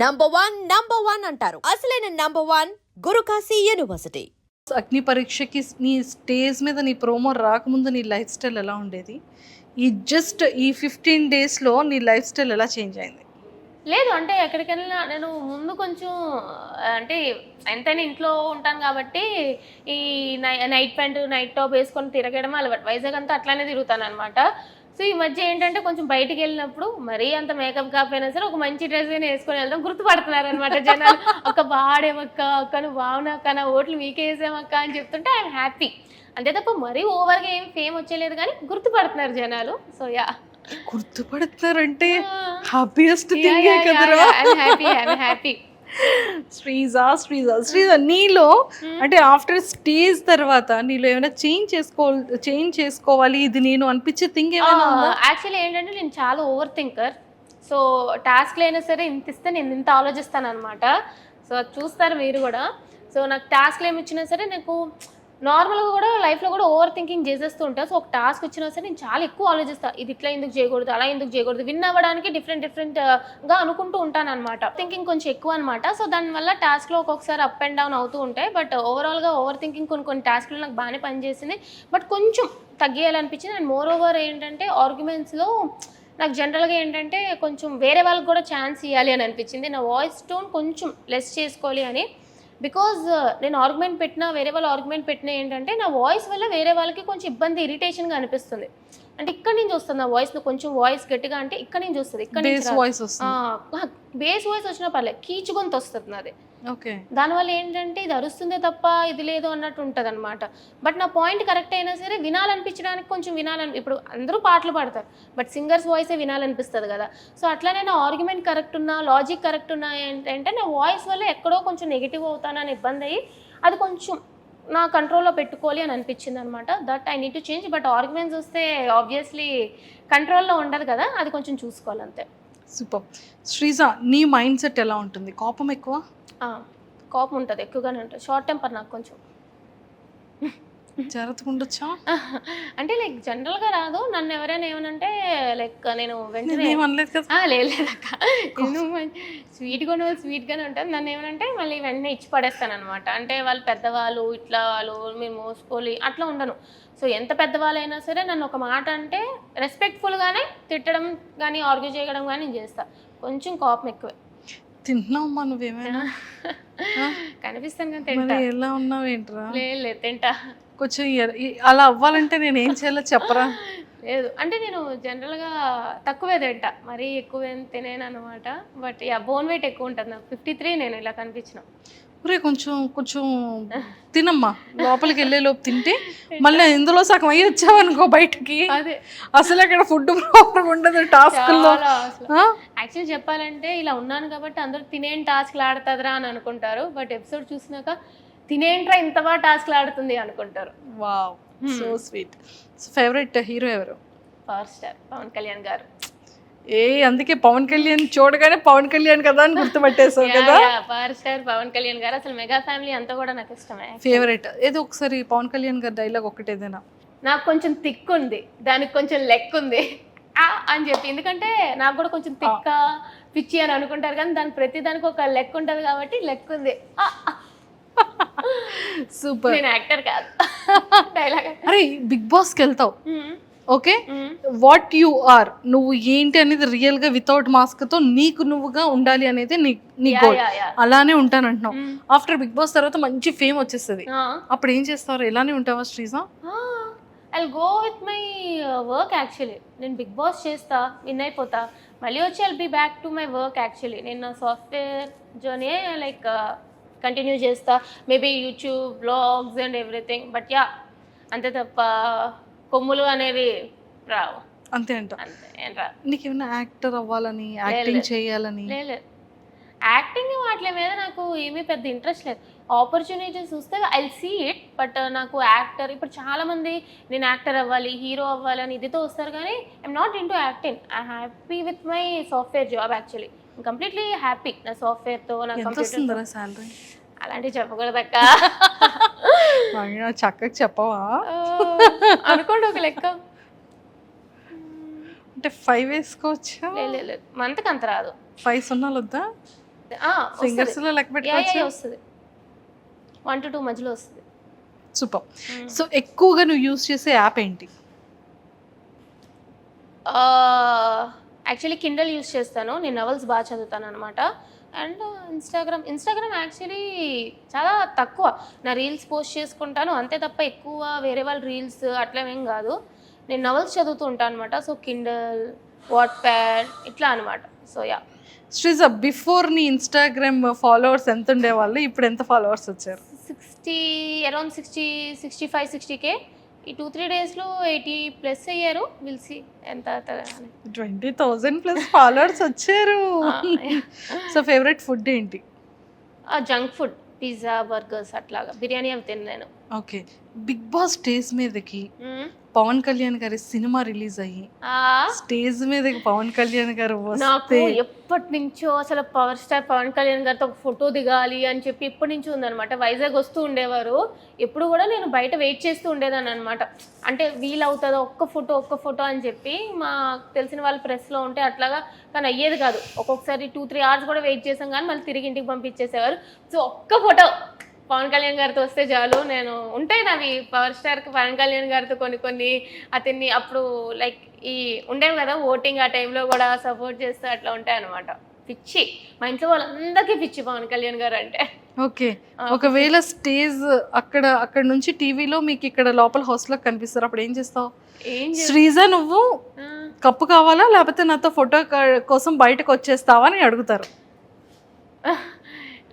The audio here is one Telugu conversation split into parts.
నంబర్ వన్ నంబర్ వన్ అంటారు. అసలైన నంబర్ వన్ గురుకాశీ యూనివర్సిటీ అగ్ని పరీక్షకి నీ స్టేజ్ మీద నీ ప్రోమో రాకముందు నీ లైఫ్ స్టైల్ ఎలా ఉండేది? ఈ జస్ట్ ఈ ఫిఫ్టీన్ డేస్లో నీ లైఫ్ స్టైల్ ఎలా చేంజ్ అయింది? లేదు అంటే ఎక్కడికి వెళ్ళినా నేను ముందు కొంచెం అంటే ఎంతైనా ఇంట్లో ఉంటాను కాబట్టి ఈ నై నైట్ ప్యాంట్ నైట్ టాప్ వేసుకొని తిరగడం అలవాటు. వైజాగ్ అంతా అట్లానే తిరుగుతాను అనమాట సో ఈ మధ్య ఏంటంటే కొంచెం బయటికి వెళ్ళినప్పుడు మరీ అంత మేకప్ కాకపోయినా సరే ఒక మంచి డ్రెస్ అయినా వేసుకొని వెళ్దాం. గుర్తుపడుతున్నారు అనమాట జనాలు. ఒక బాడేమక్క అక్క నువ్వు బాగున్నాక నా ఓట్లు మీకే వేసామక్క అని చెప్తుంటే ఐఎమ్ హ్యాపీ. అంతే తప్ప మరీ ఓవర్గా ఏం ఫేమ్ వచ్చేలేదు కానీ గుర్తుపడుతున్నారు జనాలు. So yeah. గుర్తుపడుతున్నారంటే happiest thing happy happy. Sreeja Sreeja Sreeja నీలో అంటే ఆఫ్టర్ స్టేజ్ తర్వాత నీలో ఏమైనా చేంజ్ చేసుకోవాలి చేంజ్ చేసుకోవాలి ఇది నేను అనిపించే థింగ్ ఏమైనా యాక్చువల్లీ ఏంటంటే నేను చాలా ఓవర్ థింకర్ సో టాస్క్లు అయినా సరే ఇంత ఇస్తే నేను ఇంత ఆలోచిస్తాను అనమాట సో అది చూస్తారు మీరు కూడా. సో నాకు టాస్క్లు ఏమి ఇచ్చినా సరే నాకు నార్మల్గా కూడా లైఫ్లో కూడా ఓవర్ థింకింగ్ చేసేస్తూ ఉంటా. సో ఒక టాస్క్ వచ్చినా సరే నేను చాలా ఎక్కువ ఆలోచిస్తాను ఇది ఇట్లా ఎందుకు చేయకూడదు అలా ఎందుకు చేయకూడదు. విన్ అవ్వడానికి డిఫరెంట్ డిఫరెంట్గా అనుకుంటూ ఉంటాను అనమాట థింకింగ్ కొంచెం ఎక్కువ అనమాట సో దానివల్ల టాస్క్లో ఒక్కొక్కసారి అప్ అండ్ డౌన్ అవుతూ ఉంటాయి. బట్ ఓవరాల్గా ఓవర్ థింకింగ్ కొన్ని కొన్ని టాస్క్లు నాకు బాగానే పనిచేసింది బట్ కొంచెం తగ్గేయాలనిపించింది. అండ్ మోర్ ఓవర్ ఏంటంటే ఆర్గ్యుమెంట్స్లో నాకు జనరల్గా ఏంటంటే కొంచెం వేరే వాళ్ళకి కూడా ఛాన్స్ ఇవ్వాలి అని అనిపించింది. నా వాయిస్ టోన్ కొంచెం లెస్ చేసుకోవాలి అని. బికాజ్ నేను ఆర్గ్యుమెంట్ పెట్టినా వేరే వాళ్ళు ఆర్గ్యుమెంట్ పెట్టినా ఏంటంటే నా వాయిస్ వల్ల వేరే వాళ్ళకి కొంచెం ఇబ్బంది ఇరిటేషన్గా అనిపిస్తుంది. అంటే ఇక్కడ నుంచి వస్తుంది నా వాయిస్ కొంచెం వాయిస్ గట్టిగా అంటే ఇక్కడ నుంచి వస్తుంది ఇక్కడ బేస్ వాయిస్ బేస్ వాయిస్ వచ్చినా పర్లేదు కీచు గొంతు వస్తుంది నాది. దానివల్ల ఏంటంటే ఇది అరుస్తుందే తప్ప ఇది లేదు అన్నట్టు ఉంటుంది అనమాట బట్ నా పాయింట్ కరెక్ట్ అయినా సరే వినాలనిపించడానికి కొంచెం వినాలని ఇప్పుడు అందరూ పాటలు పాడతారు బట్ సింగర్స్ వాయిసే వినాలనిపిస్తుంది కదా. సో అట్లానే నా ఆర్గ్యుమెంట్ కరెక్ట్ ఉన్నా లాజిక్ కరెక్ట్ ఉన్నా ఏంటంటే నా వాయిస్ వల్ల ఎక్కడో కొంచెం నెగిటివ్ అవుతానని ఇబ్బంది అయ్యి అది కొంచెం నా కంట్రోల్లో పెట్టుకోవాలి అని అనిపించింది అనమాట that I need to change but arguments వస్తే ఆబ్వియస్లీ కంట్రోల్లో ఉండదు కదా అది కొంచెం చూసుకోవాలి అంతే సూపర్. శ్రీజ నీ మైండ్ సెట్ ఎలా ఉంటుంది? కోపం ఎక్కువ? కోపం ఉంటుంది ఎక్కువగానే ఉంటుంది. షార్ట్ టెంపర్ నాకు కొంచెం. ఉండొచ్చా అంటే లైక్ జనరల్గా రాదు. నన్ను ఎవరైనా ఏమనంటే లైక్ నేను వెంటనే లేదక్క నేను స్వీట్గా ఉన్న వాళ్ళు స్వీట్గానే ఉంటుంది నన్ను ఏమనంటే మళ్ళీ వెంటనే ఇచ్చి పడేస్తాను అనమాట అంటే వాళ్ళు పెద్దవాళ్ళు ఇట్లా వాళ్ళు మీరు మోసుకోలి అట్లా ఉండను. సో ఎంత పెద్దవాళ్ళైనా సరే నన్ను ఒక మాట అంటే రెస్పెక్ట్ఫుల్గానే తిట్టడం కానీ ఆర్గ్యూ చేయడం కానీ నేను చేస్తా. కొంచెం కోపం ఎక్కువే. తింటున్నావమ్మా నువ్వేమైనా? కనిపిస్తాను కానీ తింటా. ఎలా ఉన్నావేంట్రా? లేదు లేదు తింటా. కొంచెం అలా అవ్వాలంటే నేను ఏం చేయాలో చెప్పరా? లేదు. అంటే నేను జనరల్గా తక్కువే తింటా. మరీ ఎక్కువ తినేను అనమాట బట్ యా బోన్ వెయిట్ ఎక్కువ ఉంటుంది నాకు. ఫిఫ్టీ త్రీ నేను ఇలా కనిపించిన. ఒరే కొంచెం కొంచెం తినమ్మా. లోపలికి వెళ్ళే లోపు తింటే మళ్ళీ ఇందులో సగం అయ్యి వచ్చావనుకో బయటకి. అదే. అసలు అక్కడ ఫుడ్ ప్రాబ్లం ఉండదు టాస్క్లో. అసలు. యాక్చువల్లీ చెప్పాలంటే ఇలా ఉన్నాను కాబట్టి అందరూ తినేం టాస్క్లు ఆడుతుందిరా అని అనుకుంటారు. బట్ ఎపిసోడ్ చూసినాక తినేంట్రా ఇంత బాగా టాస్క్లు ఆడుతుంది అనుకుంటారు. Wow so sweet. Favourite hero ఎవరు? Power star Pawan Kalyan garu. ఏ అందుకే పవన్ కళ్యాణ్ చూడగానే పవన్ కళ్యాణ్ కదా అని గుర్తుపట్టేసావు కదా? పవర్ స్టార్ పవన్ కళ్యాణ్ గారు. అసలు మెగా ఫ్యామిలీ అంతా కూడా నాకు ఇష్టమే ఫేవరెట్ ఏదో ఒకసారి పవన్ కళ్యాణ్ గారి డైలాగ్ ఒకటి ఏదైనా. నాకు కొంచెం థిక్ ఉంది. దానికి కొంచెం లెక్ ఉంది. అని చెప్పి. ఎందుకంటే నాకు కూడా కొంచెం తిక్క పిచ్చి అని అనుకుంటారు కానీ దానికి ప్రతి దానికి ఒక లెక్ ఉంటుంది కాబట్టి లెక్ ఉంది. సూపర్. నేను యాక్టర్ కాదు. డైలాగ్ అరే బిగ్ బాస్కి వెళ్తావు. ఓకే? What you are? నువ్వు ఏంటి అనేది రియల్గా వితౌట్ మాస్క్తో నీకు నువ్వుగా ఉండాలి అనేది నీ నీ గోల్. అలానే ఉంటానంటున్నావు. ఆఫ్టర్ బిగ్ బాస్ తర్వాత మంచి ఫేమ్ వచ్చేస్తుంది. అప్పుడు ఏం చేస్తారు ఎలానే ఉంటావా Sreeja? I go with my work actually నేను బిగ్ బాస్ చేస్తా విన్ అయిపోతా. మళ్ళీ వచ్చి I'll be back to my work actually నేను నా సాఫ్ట్వేర్ జర్నీ లైక్ కంటిన్యూ చేస్తా. Maybe YouTube blogs and everything but yeah అంతే తప్ప కొమ్ములు అనేవి రావు. అంతే అంట. అంతే ఏం రా నీకు ఏమైనా యాక్టర్ అవ్వాలని యాక్టింగ్ చేయాలని? యాక్టింగ్ వాటి మీద నాకు ఏమీ పెద్ద ఇంట్రెస్ట్ లేదు. ఆపర్చునిటీస్ చూస్తే ఐ సీ ఇట్ బట్ నాకు యాక్టర్ ఇప్పుడు చాలా మంది నేను యాక్టర్ అవ్వాలి హీరో అవ్వాలి అని ఇదితో వస్తారు కానీ I'm not into acting I happy with my software job actually completely happy నా సాఫ్ట్వేర్తో నా కంప్యూటర్ శాలరీ అలాంటివి చెప్పకూడదక్క. చక్కగా చెప్పవా? అనుకోండి ఒక లెక్క. అంటే ఫైవ్ వేసుకోవచ్చా? లేదు మంత్కి అంత రాదు. ఫైవ్ సున్నాలు వద్దా? సింగర్స్లో లెక్క పెట్టుకోవచ్చు? వస్తుంది. వన్ టు టూ మధ్యలో వస్తుంది. సూపర్. సో ఎక్కువగా నువ్వు యూస్ చేసే యాప్ ఏంటి? యాక్చువల్లీ కిండల్ యూస్ చేస్తాను. నేను నవల్స్ బాగా చదువుతాను అనమాట అండ్ ఇన్స్టాగ్రామ్ ఇన్స్టాగ్రామ్ యాక్చువల్లీ చాలా తక్కువ. నా రీల్స్ పోస్ట్ చేసుకుంటాను. అంతే తప్ప ఎక్కువ వేరే వాళ్ళ రీల్స్ అట్లా ఏం కాదు. నేను నవల్స్ చదువుతూ ఉంటాను అనమాట సో కిండల్ వాట్ ప్యాడ్ ఇట్లా అనమాట సో యా శ్రీజ బిఫోర్ నీ ఇన్స్టాగ్రామ్ ఫాలోవర్స్ ఎంత ఉండేవాళ్ళు ఇప్పుడు ఎంత ఫాలోవర్స్ వచ్చారు? Sixty around sixty sixty five sixty K ఈ టూ త్రీ డేస్లో ఎయిటీ ప్లస్ అయ్యారు. విల్సి ఎంత ట్వంటీ థౌజండ్ ప్లస్ ఫాలోవర్స్ వచ్చారు. సో ఫేవరెట్ ఫుడ్ ఏంటి? జంక్ ఫుడ్ పిజ్జా బర్గర్స్ అట్లాగా. బిర్యానీ అవి తిన్నాను ఓకే. బిగ్ బాస్ స్టేజ్ మీదకి పవన్ కళ్యాణ్ గారి సినిమా రిలీజ్ అయ్యి స్టేజ్ మీదకి పవన్ కళ్యాణ్ గారు నాకు ఎప్పటి నుంచో అసలు పవర్ స్టార్ పవన్ కళ్యాణ్ గారితో ఒక ఫోటో దిగాలి అని చెప్పి ఎప్పటి నుంచో ఉందన్నమాట. వైజాగ్ వస్తూ ఉండేవారు. ఎప్పుడు కూడా నేను బయట వెయిట్ చేస్తూ ఉండేదాన్ని అనమాట అంటే వీల్ అవుతుందో ఒక్క ఫోటో ఒక్క ఫోటో అని చెప్పి మా తెలిసిన వాళ్ళు ప్రెస్లో ఉంటే అట్లాగా కానీ అయ్యేది కాదు. ఒక్కొక్కసారి టూ త్రీ అవర్స్ కూడా వెయిట్ చేసాం కానీ మళ్ళీ తిరిగి ఇంటికి పంపించేసేవారు. సో ఒక్క ఫోటో పవన్ కళ్యాణ్ గారితో వస్తే చాలు. నేను ఉంటాయి నావి. పవర్ స్టార్కి పవన్ కళ్యాణ్ గారితో కొన్ని కొన్ని అతన్ని అప్పుడు లైక్ ఈ ఉండేవి కదా ఓటింగ్ ఆ టైంలో కూడా సపోర్ట్ చేస్తూ అట్లా ఉంటాయి అనమాట పిచ్చి. మా ఇంట్లో వాళ్ళందరికీ పిచ్చి పవన్ కళ్యాణ్ గారు అంటే. ఓకే. ఒకవేళ స్టేజ్ అక్కడ అక్కడ నుంచి టీవీలో మీకు ఇక్కడ లోపల house లో కనిపిస్తారు. అప్పుడు ఏం చేస్తావు? శ్రీజ నువ్వు కప్పు కావాలా? లేకపోతే నాతో ఫోటో కోసం బయటకు వచ్చేస్తావా అని అడుగుతారు.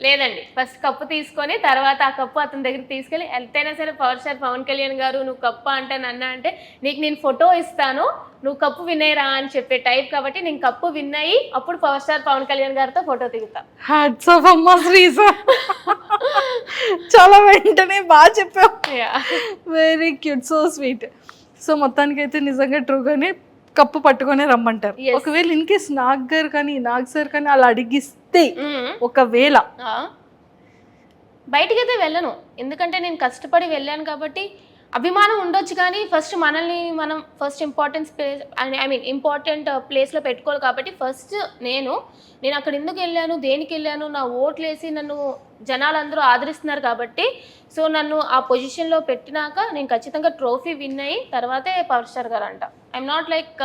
లేదండి. ఫస్ట్ కప్పు తీసుకొని తర్వాత ఆ కప్పు అతని దగ్గర తీసుకెళ్ళి ఎంతైనా సరే పవర్ స్టార్ పవన్ కళ్యాణ్ గారు నువ్వు కప్పు అంటే నన్న అంటే నీకు నేను ఫోటో ఇస్తాను నువ్వు కప్పు వినేరా అని చెప్పే టైప్ కాబట్టి నేను కప్పు విన్ అయ్యి అప్పుడు పవర్ స్టార్ పవన్ కళ్యాణ్ గారితో ఫోటో దిగుతా. హ్యాట్స్ ఆఫ్ అమ్మా శ్రీజ. చాలా వెంటనే బాగా చెప్పావు. Very cute so sweet so మొత్తానికి అయితే నిజంగా ట్రూగానే కప్పు పట్టుకొని రమ్మంటారు. ఒకవేళ ఇన్ కేస్ నాగ్ గారు కానీ నాగ్ సార్ కానీ అలా అడిగిస్తే Mm. ఒకవేళ ఆ. బయటికైతే వెళ్ళను ఎందుకంటే నేను కష్టపడి వెళ్ళాను కాబట్టి అభిమానం ఉండొచ్చు కానీ ఫస్ట్ మనల్ని మనం first importance place I mean important ప్లేస్లో పెట్టుకోవాలి కాబట్టి ఫస్ట్ నేను నేను అక్కడ ఎందుకు వెళ్ళాను దేనికి వెళ్ళాను నా ఓట్లు వేసి నన్ను జనాలందరూ ఆదరిస్తున్నారు కాబట్టి సో నన్ను ఆ పొజిషన్లో పెట్టినాక నేను ఖచ్చితంగా ట్రోఫీ విన్ అయ్యి తర్వాతే పవర్ స్టార్ గారు అంట ఐఎమ్ నాట్ లైక్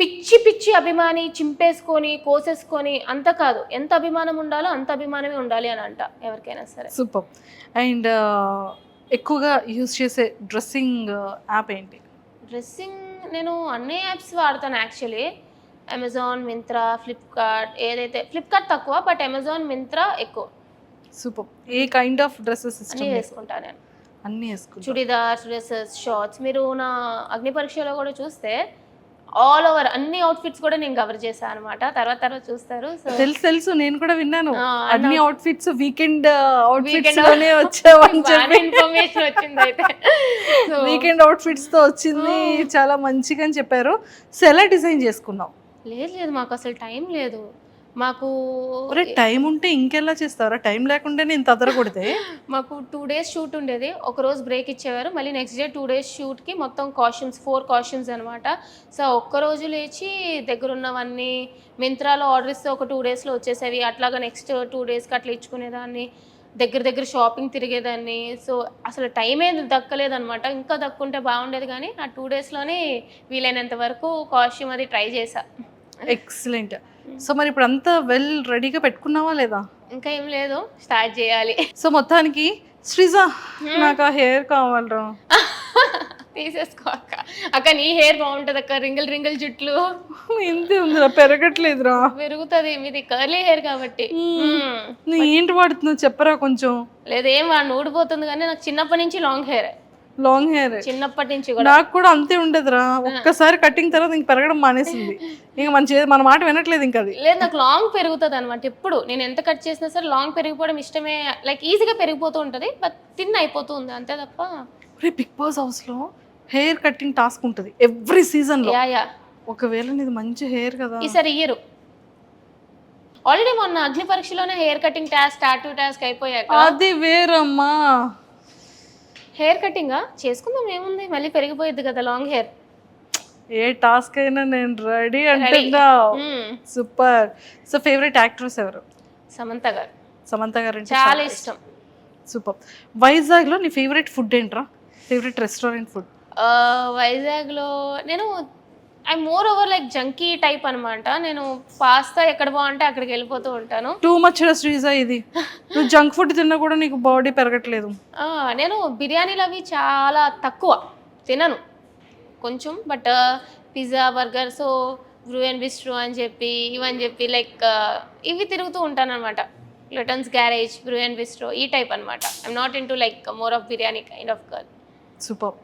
పిచ్చి పిచ్చి అభిమాని చింపేసుకొని కోసేసుకొని అంత కాదు. ఎంత అభిమానం ఉండాలో అంత అభిమానమే ఉండాలి అని అంట ఎవరికైనా సరే. సూపర్. అండ్ ఎక్కువగా యూస్ చేసే డ్రెస్సింగ్ యాప్ ఏంటి? డ్రెస్సింగ్ నేను అన్ని యాప్స్ వాడతాను యాక్చువల్లీ. అమెజాన్ మింత్రా ఫ్లిప్కార్ట్ ఏదైతే ఫ్లిప్కార్ట్ తక్కువ బట్ అమెజాన్ మింత్రా ఎక్కువ. Super. A kind of dresses అన్నీ వేసుకుంటాను నేను. అన్ని వేసుకుంటా. Churidars dresses shorts. మీరు నా అగ్ని పరీక్షలో కూడా చూస్తే ఆల్ ఓవర్ అన్ని అవుట్ఫిట్స్ కూడా నేను కవర్ చేశాను అనమాట తర్వాత తర్వాత చూస్తారు తెలుసు తెలుసు నేను కూడా విన్నాను. అన్ని అవుట్ఫిట్స్ వీకెండ్ అవుట్ఫిట్స్లోనే వచ్చావని చెప్పి. ఇన్ఫర్మేషన్ వచ్చింది అయితే. వీకెండ్ అవుట్ఫిట్స్తో వచ్చింది చాలా మంచిగా అని చెప్పారు. సో ఎలా డిజైన్ చేసుకున్నావు? లేదు లేదు మాకు అసలు టైం లేదు. మాకు టైం ఉంటే ఇంకెలా చేస్తారా టైం లేకుండా నేను తదర కొడితే మాకు టూ డేస్ షూట్ ఉండేది. ఒక రోజు బ్రేక్ ఇచ్చేవారు. మళ్ళీ నెక్స్ట్ డే టూ డేస్ షూట్కి మొత్తం కాస్ట్యూమ్స్ ఫోర్ కాస్ట్యూమ్స్ అనమాట సో ఒక్క రోజు లేచి దగ్గర ఉన్నవన్నీ మింత్రాలో ఆర్డర్ ఇస్తే ఒక టూ డేస్లో వచ్చేసేవి. అట్లాగా నెక్స్ట్ టూ డేస్కి అట్లా ఇచ్చుకునేదాన్ని. దగ్గర దగ్గర షాపింగ్ తిరిగేదాన్ని. సో అసలు టైమే దక్కలేదనమాట ఇంకా దక్కుంటే బాగుండేది కానీ ఆ టూ డేస్లోనే వీలైనంత వరకు కాస్ట్యూమ్ అది ట్రై చేసా ఎక్సలెంట్. సో మరి ఇప్పుడు అంతా వెల్ రెడీగా పెట్టుకున్నావా లేదా? ఇంకా ఏం లేదు స్టార్ట్ చేయాలి. సో మొత్తానికి శ్రీజా నాకు ఆ హెయిర్ కావాలరా. తీసేసుకో అక్క. అక్క నీ హెయిర్ బాగుంటది అక్క. రింగిల్ రింగిల్ జుట్లు. ఇంతే ఉందిరా పెరగట్లేదురా. పెరుగుతుంది మీది కర్లీ హెయిర్ కాబట్టి. నువ్వు ఏంటి వాడుతున్నావు? చెప్పరా కొంచెం. లేదు ఏం వాడిని ఊడిపోతుంది కానీ నాకు చిన్నప్పటి నుంచి లాంగ్ హెయిర్ లాంగ్ హెయిర్ చిన్నప్పటి నుంచి కూడా. నాకు కూడా అంతే ఉండదురా. ఒక్కసారి కటింగ్ తర్వాత ఇంక పెరగడం మానేసింది. ఇంకా మన మన మాట వినట్లేదు ఇంకా అది. లేదు నాకు లాంగ్ పెరుగుతుంది అనమాట ఎప్పుడు. నేను ఎంత కట్ చేసినా సరే లాంగ్ పెరిగిపోవడం ఇష్టమే. లైక్ ఈజీగా పెరిగిపోతూ ఉంటుంది బట్ తిన్ అయిపోతుంది అంతే తప్ప. రే బిగ్ బాస్ హౌస్లో హెయిర్ కటింగ్ టాస్క్ ఉంటుంది ఎవ్రీ సీజన్లో. యా యా ఒకవేళ నీది మంచి హెయిర్ కదా. ఈసారి ఇయ్యరు. ఆల్రెడీ మొన్న అగ్ని పరీక్షలోనే hair cutting task tattoo task అయిపోయాక. అది వేరమ్మా. హెయిర్ కటింగ్ చేసుకుందాం ఏముంది? మళ్ళీ పెరిగిపోయింది కదా లాంగ్ హెయిర్ ఏ టాస్క్ అయినా నేను రెడీ అంటున్నా సూపర్ సో ఫేవరెట్ యాక్ట్రెస్ ఎవరు? సమంత గారు. సమంత గారు చాలా ఇష్టం. సూపర్ వైజాగ్లో నీ ఫేవరెట్ ఫుడ్ ఏంట్రా? ఫేవరెట్ రెస్టారెంట్ ఫుడ్ వైజాగ్లో నేను I more over like junkie type అన్నమాట. నేను పాస్తా ఎక్కడ బాగుంటే అక్కడికి వెళ్ళిపోతూ ఉంటాను. టూ మచ్ శ్రీజా ఇది. నువ్వు జంక్ ఫుడ్ తిన్నా కూడా నీకు బాడీ పెరగట్లేదు. ఆ, నేను బిర్యానీలు అవి చాలా తక్కువ తినను. కొంచెం but pizza burger so brew and bistro అని చెప్పి ఇవని చెప్పి లైక్ ఇవి తిరుగుతూ ఉంటాను అనమాట Littons garage brew and bistro ఈ టైప్ అనమాట I'm not into like more of biryani kind of girl super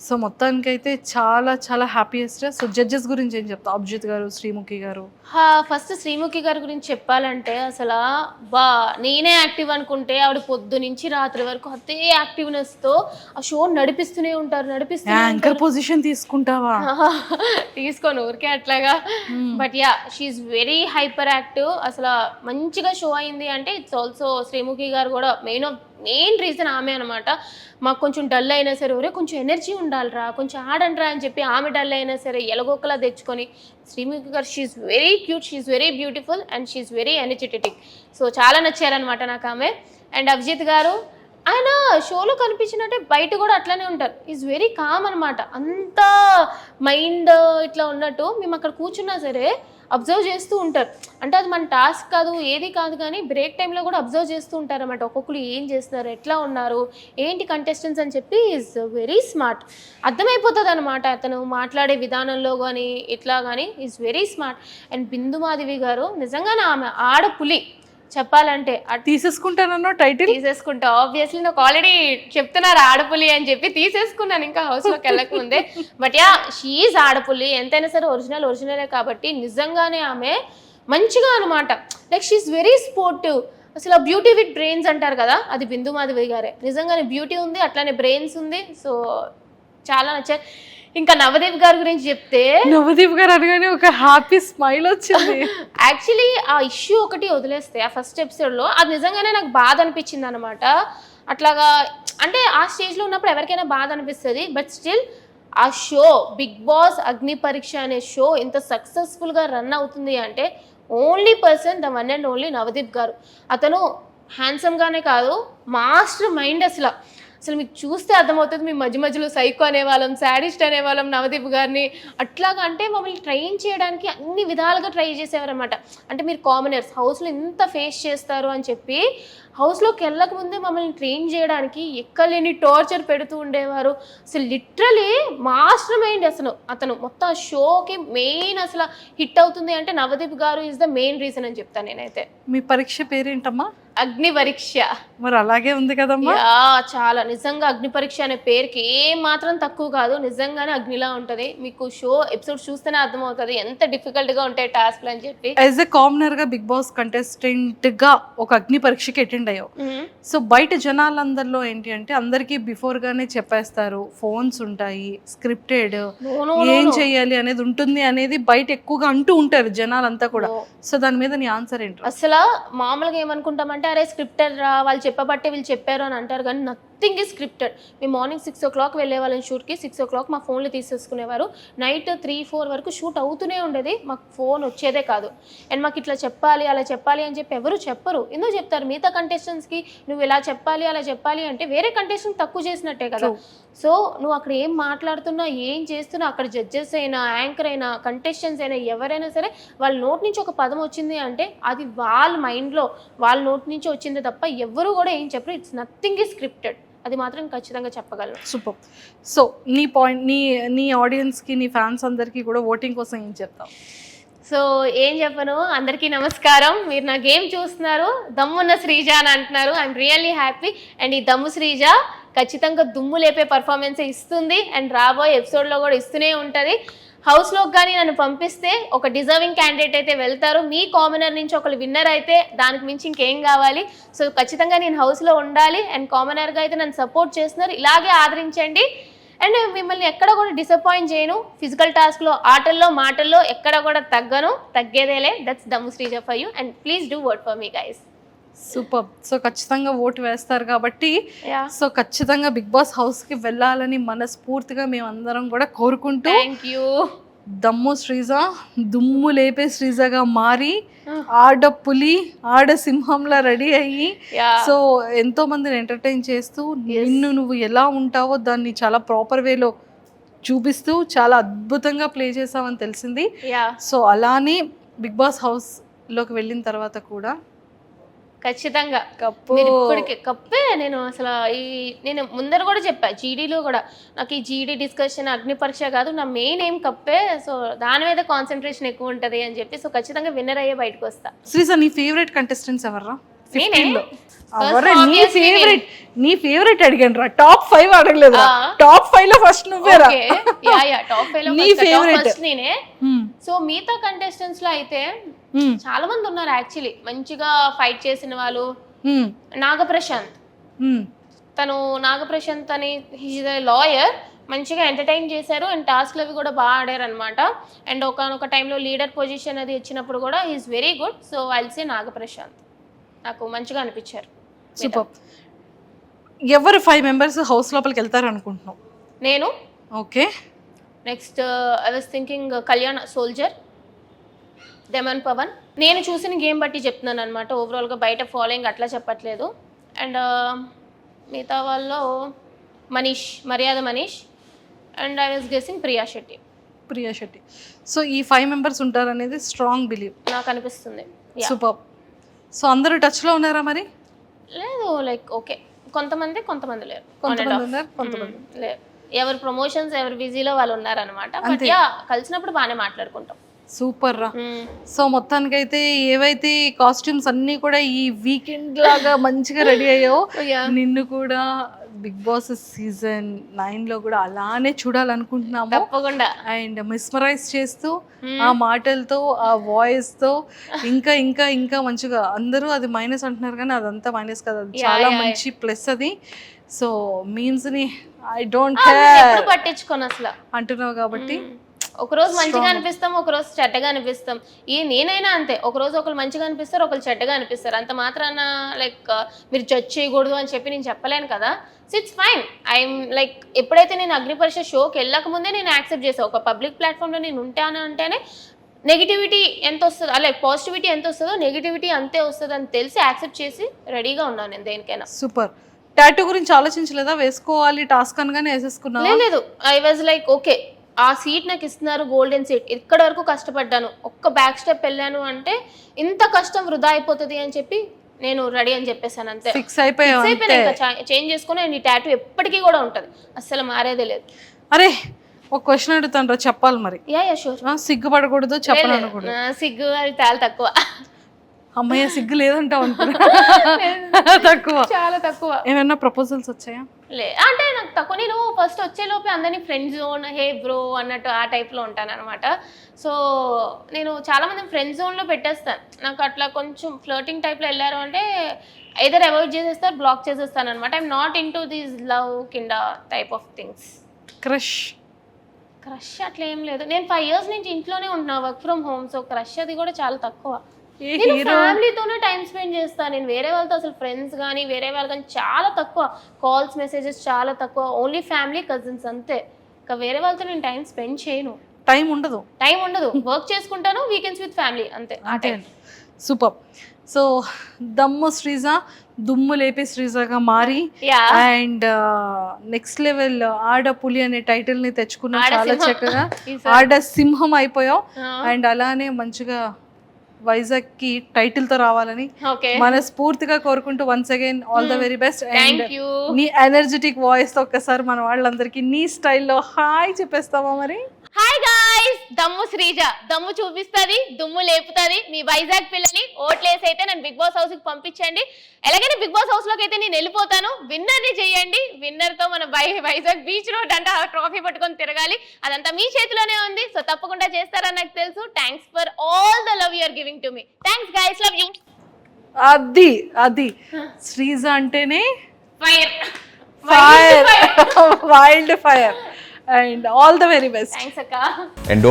so మొత్తానికైతే చాలా చాలా హ్యాపీయెస్ట్ సో జడ్జెస్ గురించి ఏం చెప్తా అభిజిత్ గారు శ్రీముఖి గారు? ఫస్ట్ శ్రీముఖి గారి గురించి చెప్పాలంటే అసలు బా నేనే యాక్టివ్ అనుకుంటే ఆవిడ పొద్దు నుంచి రాత్రి వరకు అదే యాక్టివ్నెస్తో ఆ షో నడిపిస్తూనే ఉంటారు నడిపిస్తూనే యాంకర్ పొజిషన్ తీసుకుంటావా? తీసుకోను ఊరికే అట్లాగా. But yeah she's very hyper active అసలు మంచిగా షో అయింది అంటే ఇట్స్ ఆల్సో శ్రీముఖి గారు కూడా మెయిన్ ఆఫ్ మెయిన్ రీజన్ ఆమె అనమాట మాకు కొంచెం డల్ అయినా సరే ఒరే కొంచెం ఎనర్జీ ఉండాలిరా కొంచెం ఆడండిరా అని చెప్పి ఆమె డల్ అయినా సరే ఎలగొక్కలా తెచ్చుకొని Sreemukhi garu she's very cute she's very beautiful and she's very energetic so చాలా నచ్చారనమాట నాకు ఆమె. అండ్ అభిజిత్ గారు ఆయన షోలో కనిపించినట్టే బయట కూడా అట్లానే ఉంటారు. ఈజ్ వెరీ కామ్ అనమాట అంత మైండ్ ఇట్లా ఉన్నట్టు మేము అక్కడ కూర్చున్నా సరే అబ్జర్వ్ చేస్తూ ఉంటారు. అంటే అది మన టాస్క్ కాదు ఏది కాదు కానీ బ్రేక్ టైంలో కూడా అబ్జర్వ్ చేస్తూ ఉంటారు అనమాట ఒక్కొక్కరు ఏం చేస్తున్నారు ఎట్లా ఉన్నారు ఏంటి కంటెస్టెంట్స్ అని చెప్పి ఈజ్ వెరీ స్మార్ట్ అర్థమైపోతుంది అనమాట అతను మాట్లాడే విధానంలో కానీ ఇట్లా కానీ is very smart and Bindu Madhavi garu నిజంగానే ఆమె ఆడపులి. చెప్పాలంటే తీసేసుకుంటానన్నా టైటిల్ తీసేసుకుంటా. ఆబ్వియస్లీ నాకు ఆల్రెడీ చెప్తున్నారు ఆడపులి అని చెప్పి తీసేసుకున్నాను ఇంకా హౌస్లోకి వెళ్ళక ముందే బట్ యా షీఈ్ ఆడపులి. ఎంతైనా సరే ఒరిజినల్ ఒరిజినలే కాబట్టి నిజంగానే ఆమె మంచిగా అనమాట లైక్ షీఈ్ వెరీ స్పోర్టివ్ అసలు బ్యూటీ విత్ బ్రెయిన్స్ అంటారు కదా అది బిందు మాధవి గారే. నిజంగానే బ్యూటీ ఉంది అట్లానే బ్రెయిన్స్ ఉంది. సో చాలా నచ్చాయి ఇంకా నవదేవ్ గారి గురించి చెప్తే నవదీప్ గారు అనగానే ఒక హ్యాపీ స్మైల్ వచ్చింది. యాక్చువల్లీ ఆ ఇష్యూ ఒకటి వదిలేస్తే ఆ ఫస్ట్ ఎపిసోడ్లో అది నిజంగానే నాకు బాధ అనిపించింది అనమాట అట్లాగా అంటే ఆ స్టేజ్లో ఉన్నప్పుడు ఎవరికైనా బాధ అనిపిస్తుంది బట్ స్టిల్ ఆ show Bigg Boss Agni Pariksha అనే షో ఇంత సక్సెస్ఫుల్గా రన్ అవుతుంది అంటే only person the one and only Navdeep garu. అతను హ్యాండ్సమ్గానే కాదు మాస్టర్ మైండ్ అసలు. అసలు మీకు చూస్తే అర్థమవుతుంది మీ మధ్య మధ్యలో సైకో అనేవాళ్ళం శాడిస్ట్ అనేవాళ్ళం నవదీప్ గారిని. అట్లాగా అంటే మమ్మల్ని ట్రైన్ చేయడానికి అన్ని విధాలుగా ట్రై చేసేవారనమాట అంటే మీరు కామనర్స్ హౌస్లో ఇంత ఫేస్ చేస్తారు అని చెప్పి హౌస్లోకి వెళ్ళక ముందే మమ్మల్ని ట్రైన్ చేయడానికి ఎక్కలేని టార్చర్ పెడుతూ ఉండేవారు. అసలు లిటరలీ మాస్టర్ మైండ్ అసలు. అతను మొత్తం షోకి మెయిన్ అసలు హిట్ అవుతుంది అంటే నవదీప్ గారు ఇస్ ద మెయిన్ రీజన్ అని చెప్తాను నేనైతే. మీ పరీక్ష పేరేంటమ్మా? అగ్ని పరీక్ష. మరి అలాగే ఉంది కదమ్మా? చాలా. నిజంగా అగ్ని పరీక్ష అనే పేరుకి ఏం మాత్రం తక్కువ కాదు. నిజంగానే అగ్నిలా ఉంటది. మీకు షో ఎపిసోడ్ చూస్తేనే అర్థమవుతుంది. ఎంత డిఫికల్ట్గా ఉంటాయి టాస్క్లు అని చెప్పి. యాజ్ ఎ కామనర్గా బిగ్ బాస్ కంటెస్టెంట్గా ఒక అగ్ని పరీక్షకి అటెండ్ అయ్యావు సో బయట జనాలందరిలో ఏంటి అంటే అందరికీ బిఫోర్ గానే చెప్పేస్తారు ఫోన్స్ ఉంటాయి స్క్రిప్టెడ్ ఏం no. చెయ్యాలి అనేది ఉంటుంది అనేది బయట ఎక్కువగా అంటూ ఉంటారు జనాలంతా కూడా. సో దాని మీద నీ ఆన్సర్ ఏంటి అసలు మామూలుగా ఏమనుకుంటామంటే అరే స్క్రిప్టర్ రా వాళ్ళు చెప్పబట్టే వీళ్ళు చెప్పారు అని అంటారు కానీ నథింగ్ ఈజ్ స్క్రిప్టెడ్ మేము మార్నింగ్ సిక్స్ ఓ క్లాక్ వెళ్ళే వాళ్ళని షూట్కి సిక్స్ ఓ క్లాక్ మా ఫోన్లు తీసేసుకునేవారు. నైట్ త్రీ ఫోర్ వరకు షూట్ అవుతూనే ఉండేది. మాకు ఫోన్ వచ్చేదే కాదు. అండ్ మాకు ఇట్లా చెప్పాలి అలా చెప్పాలి అని చెప్పి ఎవరు చెప్పరు. ఎందుకు చెప్తారు? మిగతా కంటెస్టెంట్స్కి నువ్వు ఇలా చెప్పాలి అలా చెప్పాలి అంటే వేరే కంటెస్టెంట్ తక్కువ చేసినట్టే కదా. సో నువ్వు అక్కడ ఏం మాట్లాడుతున్నా ఏం చేస్తున్నా అక్కడ జడ్జెస్ అయినా యాంకర్ అయినా కంటెస్టెంట్స్ అయినా ఎవరైనా సరే వాళ్ళ నోట్ నుంచి ఒక పదం వచ్చింది అంటే అది వాళ్ళ మైండ్లో వాళ్ళ నోట్ నుంచి వచ్చింది తప్ప ఎవరు కూడా ఏం చెప్పరు. ఇట్స్ నథింగ్ ఈ స్క్రిప్టెడ్ అది మాత్రం ఖచ్చితంగా చెప్పగలను. సూపర్. సో నీ పాయింట్ నీ నీ ఆడియన్స్కి నీ ఫ్యాన్స్ అందరికి కూడా ఓటింగ్ కోసం ఏం చెప్తావు? సో ఏం చెప్పను? అందరికీ నమస్కారం. మీరు నా గేమ్ చూస్తున్నారు. దమ్మున్న శ్రీజ అని అంటున్నారు. ఐఎమ్ రియల్లీ హ్యాపీ అండ్ ఈ దమ్ము శ్రీజ ఖచ్చితంగా దుమ్ము లేపే పర్ఫార్మెన్స్ ఇస్తుంది. అండ్ రాబోయే ఎపిసోడ్లో కూడా ఇస్తూనే ఉంటుంది. హౌస్లోకి కానీ నన్ను పంపిస్తే ఒక డిజర్వింగ్ క్యాండిడేట్ అయితే వెళ్తారు. మీ కామనర్ నుంచి ఒకరు విన్నర్ అయితే దానికి మించి ఇంకేం కావాలి? సో ఖచ్చితంగా నేను హౌస్లో ఉండాలి. అండ్ కామనర్గా అయితే నన్ను సపోర్ట్ చేస్తున్నారు. ఇలాగే ఆదరించండి. అండ్ మిమ్మల్ని ఎక్కడ కూడా డిసప్పాయింట్ చేయను. ఫిజికల్ టాస్క్లో ఆటల్లో మాటల్లో ఎక్కడ కూడా తగ్గను. తగ్గేదేలే. దట్స్ దమ్ము Sreeja for you and please do word for me guys super so ఖచ్చితంగా ఓటు వేస్తారు కాబట్టి సో ఖచ్చితంగా బిగ్ బాస్ హౌస్కి వెళ్ళాలని మనస్ఫూర్తిగా మేమందరం కూడా కోరుకుంటూ థ్యాంక్ యూ దమ్ము శ్రీజ దుమ్ము లేపే శ్రీజగా మారి ఆడ పులి ఆడ సింహంలా రెడీ అయ్యి సో ఎంతో మందిని ఎంటర్టైన్ చేస్తూ నిన్ను నువ్వు ఎలా ఉంటావో దాన్ని చాలా ప్రాపర్ వేలో చూపిస్తూ చాలా అద్భుతంగా ప్లే చేసావని తెలిసింది. సో అలానే బిగ్ బాస్ హౌస్లోకి వెళ్ళిన తర్వాత కూడా ఖచ్చితంగా. కప్పు. ఇప్పటికే కప్పే నేను అసలు ఈ నేను ముందర కూడా చెప్పా జీడీలో కూడా. నాకు ఈ జీడీ డిస్కషన్ అగ్ని పరీక్ష కాదు నా మెయిన్ ఏం కప్పే. సో దాని మీద కాన్సన్ట్రేషన్ ఎక్కువ ఉంటది అని చెప్పి సో ఖచ్చితంగా విన్నర్ అయ్యే బయటకు వస్తా. శ్రీజ నీ ఫేవరెట్ కంటెస్టెంట్స్ ఎవర్రా? నేనే. ఫిఫ్టీన్లో First ఎవరే నీ ఫేవరెట్ నీ ఫేవరెట్ అడిగాను రా టాప్ ఫైవ్ అడగలేదు. టాప్ ఫైవ్లో ఫస్ట్ నువ్వేరా ఓకే యా యా టాప్ ఫైవ్లో నీ. ఫస్ట్ నేనే. సో మిగతా కంటెస్టెంట్స్లో అయితే Hmm. చాలా మంది ఉన్నారు యాక్చువల్లీ మంచిగా ఫైట్ చేసిన వాళ్ళు Hmm. నాగప్రశాంత్ Hmm. తను నాగప్రశాంత్ అని హీజ్ లాయర్ మంచిగా ఎంటర్టైన్ చేశారు అండ్ టాస్క్లు అవి కూడా బాగా ఆడారు అనమాట అండ్ ఒకనొక టైంలో లీడర్ పొజిషన్ అది ఇచ్చినప్పుడు కూడా is very good so I'll say Nagaprashanth నాకు మంచిగా అనిపించారు. సూపర్. ఎవరు ఫైవ్ మెంబర్స్ హౌస్ లోపలికి వెళ్తారు అనుకుంటున్నావు నేను. Okay. Next I was thinking Kalyan soldier demon Pawan నేను చూసిన గేమ్ బట్టి చెప్తున్నాను అనమాట ఓవరాల్గా బయట ఫాలోయింగ్ అట్లా చెప్పట్లేదు. అండ్ మిగతా వాళ్ళు Manish Maryada Manish. And I was guessing Priya Shetty. Priya Shetty. So ఈ ఫైవ్ మెంబర్స్ ఉంటారు అనేది స్ట్రాంగ్ బిలీవ్ నాకు అనిపిస్తుంది. సూపర్. సో అందరూ టచ్లో ఉన్నారా మరి? లేదు లైక్ ఓకే కొంతమంది కొంతమంది లేరు. కొంతమంది ఉన్నారు కొంతమంది Mm, లేరు. ఎవరి ప్రమోషన్స్ ఎవరి బిజీలో వాళ్ళు ఉన్నారనమాట బట్ యా కలిసినప్పుడు బాగానే మాట్లాడుకుంటాం. సూపర్ రా. Mm. సో మొత్తానికైతే ఏవైతే కాస్ట్యూమ్స్ అన్నీ కూడా ఈ వీకెండ్ లాగా మంచిగా రెడీ అయ్యావో. నిన్ను కూడా బిగ్ బాస్ సీజన్ నైన్లో కూడా అలానే చూడాలనుకుంటున్నాము. తప్పకుండా. అండ్ మిస్మరైజ్ చేస్తూ ఆ మాటలతో ఆ వాయిస్తో ఇంకా ఇంకా ఇంకా మంచిగా అందరూ అది మైనస్ అంటున్నారు కానీ అదంతా మైనస్ కాదు. అది చాలా మంచి ప్లస్ అది. సో మీమ్స్ని ఐ డోంట్ పట్టించుకోను అసలు. అంటున్నావు కాబట్టి ఒక రోజు మంచిగా అనిపిస్తాం ఒక రోజు చెడ్డగా అనిపిస్తాం. ఈ నేనైనా అంతే. ఒక రోజు ఒకరు మంచిగా అనిపిస్తారు ఒకరు చెడ్డగా అనిపిస్తారు. అంత మాత్రాన లైక్ మీరు జడ్జ్ చేయకూడదు అని చెప్పి నేను చెప్పలేను కదా. So it's fine I'm like ఎప్పుడైతే నేను అగ్ని పరీక్ష షోకి వెళ్ళక ముందే నేను యాక్సెప్ట్ చేసాను ఒక పబ్లిక్ ప్లాట్ఫామ్లో నేను ఉంటాను అంటేనే నెగిటివిటీ ఎంత వస్తుందో లైక్ పాజిటివిటీ ఎంత వస్తుందో నెగిటివిటీ అంతే వస్తుంది అని తెలిసి యాక్సెప్ట్ చేసి రెడీగా ఉన్నాను నేను దేనికైనా. సూపర్. టాటూ గురించి ఆలోచించలేదా? వేసుకోవాలి టాస్క్ అనగానే వేసేసుకున్నావా? లే- లేదు. ఐ వాజ్ లైక్ ఓకే ఆ సీట్ నాకు ఇస్తున్నారు గోల్డెన్ సీట్ ఇక్కడ వరకు కష్టపడ్డాను. ఒక్క బ్యాక్ స్టెప్ వెళ్ళాను అంటే ఇంత కష్టం వృధా అయిపోతుంది అని చెప్పి నేను రెడీ అని చెప్పేసాను అంతే. ఫిక్స్ అయిపోయినా చేంజ్ చేసుకుని నీ టాటూ ఎప్పటికీ కూడా ఉంటుంది. అస్సలు మారేదే లేదు. అరే ఒక క్వశ్చన్ అడుగుతాను రా చెప్పాలి మరి. యా యా షూర్ సిగ్గుపడకూడదు చెప్పను అనకూడదు సిగ్గు అది చాలా తక్కువ. అమ్మయ్య సిగ్గు లేదంటావు తక్కువ. చాలా తక్కువ. ఏమైనా ప్రపోజల్స్ వచ్చాయా? లే అంటే నాకు తక్కువ నేను ఫస్ట్ వచ్చేలోపే అందరినీ ఫ్రెండ్ జోన్ హే బ్రో అన్నట్టు ఆ టైప్లో ఉంటాను అనమాట సో నేను చాలా మంది ఫ్రెండ్ జోన్లో పెట్టేస్తాను. నాకు అట్లా కొంచెం ఫ్లోటింగ్ టైప్లో వెళ్ళారు అంటే ఐదర్ అవాయిడ్ చేసేస్తారు బ్లాక్ చేసేస్తాను అనమాట I'm not into these love కింద type of things crush crush అట్లా ఏం లేదు. నేను ఫైవ్ ఇయర్స్ నుంచి ఇంట్లోనే ఉంటున్నా work from home so crush అది కూడా చాలా తక్కువ. నేను ఫ్యామిలీతోనే టైం స్పెండ్ చేస్తాను నేను వేరే వాళ్ళతో అసలు ఫ్రెండ్స్ కానీ వేరే వాళ్ళు కానీ చాలా తక్కువ. కాల్స్ మెసేజెస్ చాలా తక్కువ. ఓన్లీ ఫ్యామిలీ కజిన్స్ అంతే. ఇంకా వేరే వాళ్ళతో నేను టైం స్పెండ్ చేయను. టైం ఉండదు. టైం ఉండదు. వర్క్ చేసుకుంటాను వీకెండ్స్ విత్ ఫ్యామిలీ అంతే. అంటే. సూపర్. సో దమ్ము శ్రీజ దుమ్ము లేపే శ్రీజగా మారి అండ్ నెక్స్ట్ లెవెల్ ఆడ పులి అనే టైటిల్ని తెచ్చుకున్నావు చాలా. చక్కగా. ఆడ సింహం అయిపోయావు. అండ్ అలానే మంచిగా వైజాగ్కి టైటిల్తో రావాలని మనస్ఫూర్తిగా కోరుకుంటూ once again all the very best and నీ ఎనర్జెటిక్ వాయిస్తో ఒక్కసారి మన వాళ్ళందరికీ నీ స్టైల్లో హాయ్ చెప్పేస్తావా మరి? హాయ్ గాయ్స్ దమ్ము శ్రీజ. దమ్ము చూపిస్తుంది దుమ్ము లేపుతుంది. మీ వైజాగ్ పిల్లని ఓట్లేసి అయితే నేను బిగ్ బాస్ హౌస్కి పంపించండి. ఎలాగైనా బిగ్ బాస్ హౌస్లోకి అయితే నేను వెళ్ళిపోతాను. విన్నర్ని చేయండి. విన్నర్తో మన వైజాగ్ బీచ్ రోడ్ అంటే ఆ ట్రోఫీ పట్టుకొని తిరగాలి. అదంతా మీ చేతిలోనే ఉంది. సో తప్పకుండా చేస్తారని నాకు తెలుసు. Thanks for all the love you're giving to me thanks guys love you అది అది. శ్రీజ అంటేనే fire fire wild fire and all the very best thanks అక్క and don't